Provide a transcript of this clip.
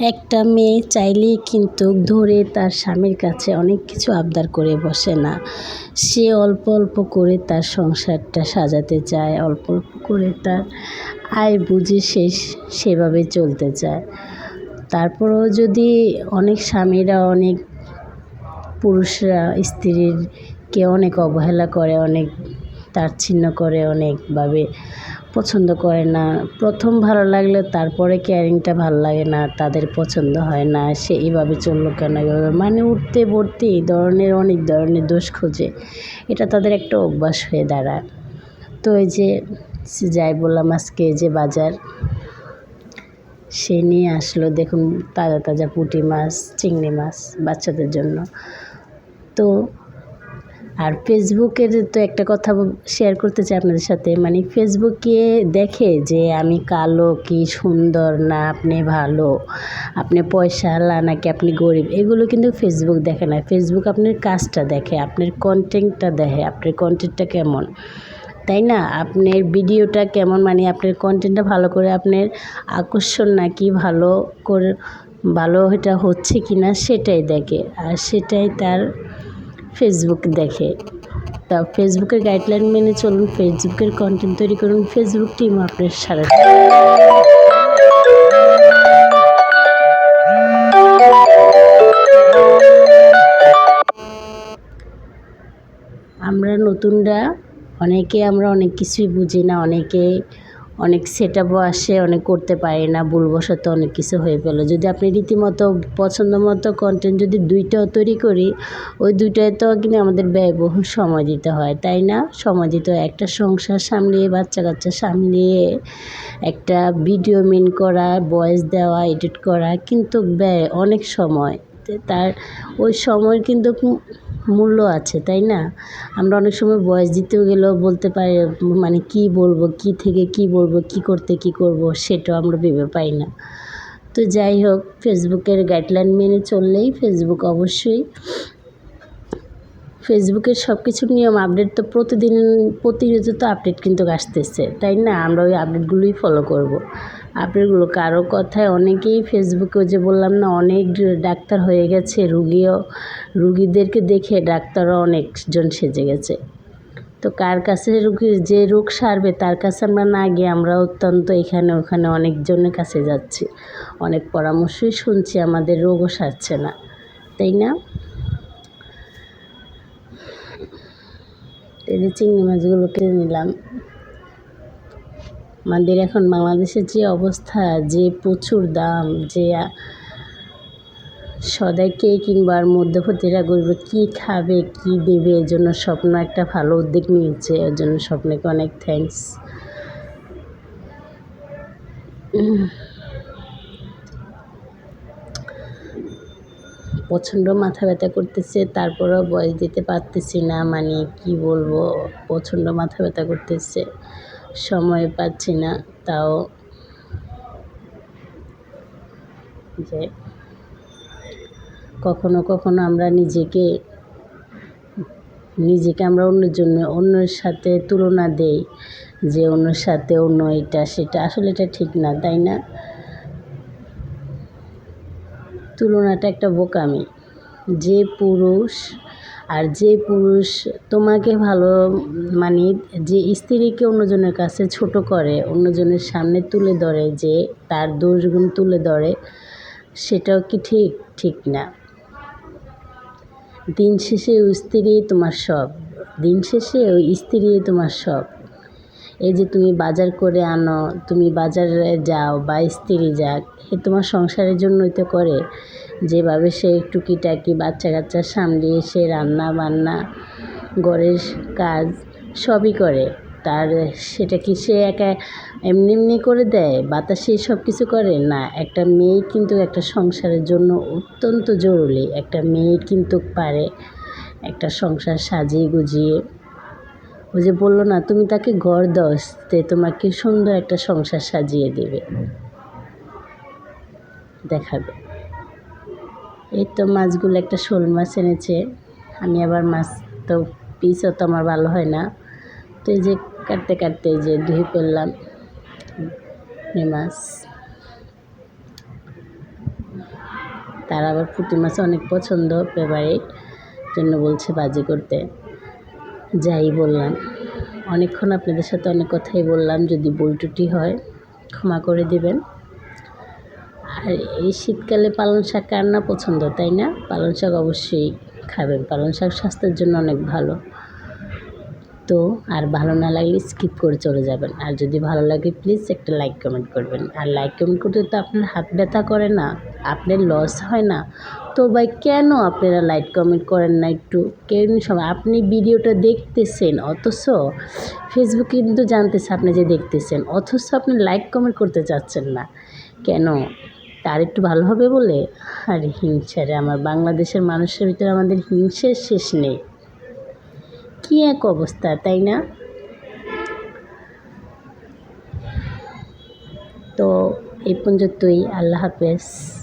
একটা মেয়ে চাইলেই কিন্তু ধরে তার স্বামীর কাছে অনেক কিছু আবদার করে বসে না। সে অল্প অল্প করে তার সংসারটা সাজাতে চায়, অল্প অল্প করে তার আয় বুঝে সে সেভাবে চলতে চায়। তারপরেও যদি অনেক স্বামীরা, অনেক পুরুষরা, স্ত্রীরকে অনেক অবহেলা করে, অনেক তাচ্ছিন্ন করে, অনেকভাবে পছন্দ করে না। প্রথম ভালো লাগলে তারপরে কেয়ারিংটা ভালো লাগে না, তাদের পছন্দ হয় না। সে এইভাবে চলল কেন? এভাবে মানে উঠতে, পড়তে এই ধরনের, অনেক ধরনের দোষ খোঁজে। এটা তাদের একটা অভ্যাস হয়ে দাঁড়ায়। তো এই যে যাই বললাম আজকে যে বাজার, সে নিয়ে আসলো দেখুন তাজা তাজা পুঁটি মাছ, চিংড়ি মাছ বাচ্চাদের জন্য। তো আর ফেসবুকের তো একটা কথা শেয়ার করতে চাই আপনাদের সাথে। মানে ফেসবুকে দেখে যে আমি কালো কি সুন্দর না আপনি ভালো, আপনি পয়সা পয়সাওয়ালা নাকি আপনি গরিব, এগুলো কিন্তু ফেসবুক দেখে না। ফেসবুক আপনার কাজটা দেখে, আপনার কন্টেন্টটা দেখে, আপনার কন্টেন্টটা কেমন। তাই না? আপনার ভিডিওটা কেমন? মানে আপনার কন্টেন্টটা ভালো করে আপনার আকর্ষণ নাকি ভালো করে, ভালো এটা হচ্ছে কি না সেটাই দেখে। আর সেটাই তার ফেসবুক দেখে। তা ফেসবুকের গাইডলাইন মেনে চলুন ফেসবুকের কন্টেন্ট তৈরি করুন ফেসবুক টিম আপনার সারা আমরা নতুনরা, অনেকে আমরা অনেক কিছুই বুঝি না, অনেকে অনেক সেট আপও আসে, অনেক করতে পারি না, ভুলবশত অনেক কিছু হয়ে পেল যদি আপনি রীতিমতো পছন্দ মতো কন্টেন্ট যদি দুইটাও তৈরি করি, ওই দুইটায় তো কিন্তু আমাদের ব্যয়বহুল সময় দিতে হয়, তাই না? সময় দিতে একটা সংসার সামলিয়ে বাচ্চা কাচ্চা সামলিয়ে, একটা ভিডিও মেন করা ভয়েস দেওয়া এডিট করা কিন্তু ব্যয় অনেক সময়। তার ওই সময় কিন্তু মূল্য আছে, তাই না? আমরা অনেক সময় বয়স দিতেও গেলেও বলতে পারি মানে কি বলব, কি থেকে কি বলব, কি করতে কি করব, সেটাও আমরা ভেবে পাই না। তো যাই হোক, ফেসবুকের গাইডলাইন মেনে চললেই ফেসবুক অবশ্যই ফেসবুকের সব কিছুর নিয়ম আপডেট তো প্রতিদিন, প্রতিনিয়ত তো আপডেট কিন্তু আসতেছে, তাই না? আমরা ওই আপডেটগুলোই ফলো করব। আপডেটগুলো কারও কথায় অনেকেই ফেসবুকে যে বললাম না, অনেক ডাক্তার হয়ে গেছে, রুগীও, রুগীদেরকে দেখে ডাক্তারও অনেকজন সেজে গেছে। তো কার কাছে রুগী, যে রোগ সারবে তার কাছে আমরা না গিয়ে আমরা অত্যন্ত এখানে ওখানে অনেকজনের কাছে যাচ্ছি। অনেক পরামর্শই শুনছি, আমাদের রোগও সারছে না, তাই না? এই যে চিংড়ি মাছগুলোকে নিলাম। আমাদের এখন বাংলাদেশের যে অবস্থা, যে প্রচুর দাম, যে সদাই কে কিংবা মধ্যপতিরা গরিব কী খাবে, কী দেবে, এর জন্য স্বপ্ন একটা ভালো উদ্যোগ নিয়েছে, এর জন্য স্বপ্নকে অনেক থ্যাংকস প্রচণ্ড মাথা ব্যথা করতেছে, তারপরেও বয়স দিতে পারতেছি না মানে কি বলব, প্রচণ্ড মাথা ব্যথা করতেছে। সময় পাচ্ছি না, তাও যে কখনো কখনো আমরা নিজেকে নিজেকে আমরা অন্যের জন্য, অন্যের সাথে তুলনা দেই, যে অন্যের সাথে অন্য এটা সেটা, আসলে এটা ঠিক না, তাই না? তুলনাটা একটা বোকামি। যে পুরুষ আর যে পুরুষ তোমাকে ভালো মানে যে স্ত্রীকে অন্যজনের কাছে ছোট করে, অন্যজনের সামনে তুলে ধরে, যে তার দোষগুণ তুলে ধরে, সেটাও কি ঠিক? ঠিক না। দিন শেষে ওই স্ত্রী তোমার সব। দিন শেষে ওই স্ত্রী তোমার সব। এই যে তুমি বাজার করে আনো, তুমি বাজারে যাও বা স্ত্রী যাক, এ তোমার সংসারের জন্যই তো করে। যেভাবে সে টুকিটাকি বাচ্চা কাচ্চা সামলিয়ে সে রান্না বান্না ঘরের কাজ সবই করে, তার সেটা কি সে একা এমনি এমনি করে দেয়? বাতাসে সব কিছু করে? না, একটা মেয়ে কিন্তু একটা সংসারের জন্য অত্যন্ত জরুরি। একটা মেয়ে কিন্তু পারে একটা সংসার সাজিয়ে গুজিয়ে। ও যে বলল, না, তুমি তাকে ঘর দাও তে তোমাকে সুন্দর একটা সংসার সাজিয়ে দেবে। দেখাবে। এই তো মাছগুলো একটা শোল মাছ এনেছে। আমি আবার মাছ তো পিসও তো আমার ভালো হয় না। তো এই যে কাটতে কাটতে যে ধুয়ে ফেললাম মাছ। তার আবার পুঁটি মাছ অনেক পছন্দ ফেভারিট জন্য বলছে বাজি করতে। যাই বললাম। অনেকক্ষণ আপনাদের সাথে অনেক কথাই বললাম, যদি ভুল ত্রুটি হয় ক্ষমা করে দিবেন। আর এই শীতকালে পালং শাক কার না পছন্দ, তাই না? পালং শাক অবশ্যই খাবেন। পালং শাক স্বাস্থ্যের জন্য অনেক ভালো। তো আর ভালো না লাগলে স্কিপ করে চলে যাবেন। আর যদি ভালো লাগে প্লিজ একটা লাইক কমেন্ট করবেন। আর লাইক কমেন্ট করতে তো আপনার হাত ব্যথা করে না, আপনার লস হয় না। তো ভাই, কেন আপনারা লাইক কমেন্ট করেন না একটু? কেন সময় আপনি ভিডিওটা দেখতেছেন, অথচ ফেসবুকে কিন্তু জানতেছে আপনি যে দেখতেছেন, অথচ আপনি লাইক কমেন্ট করতে চাচ্ছেন না। কেন? তার একটু ভালো হবে বলে? আর হিংসারে, আমার বাংলাদেশের মানুষের ভিতরে আমাদের হিংসের শেষ নেই। কী এক অবস্থা, তাই না? তো এই পর্যন্তই, আল্লাহ হাফেজ।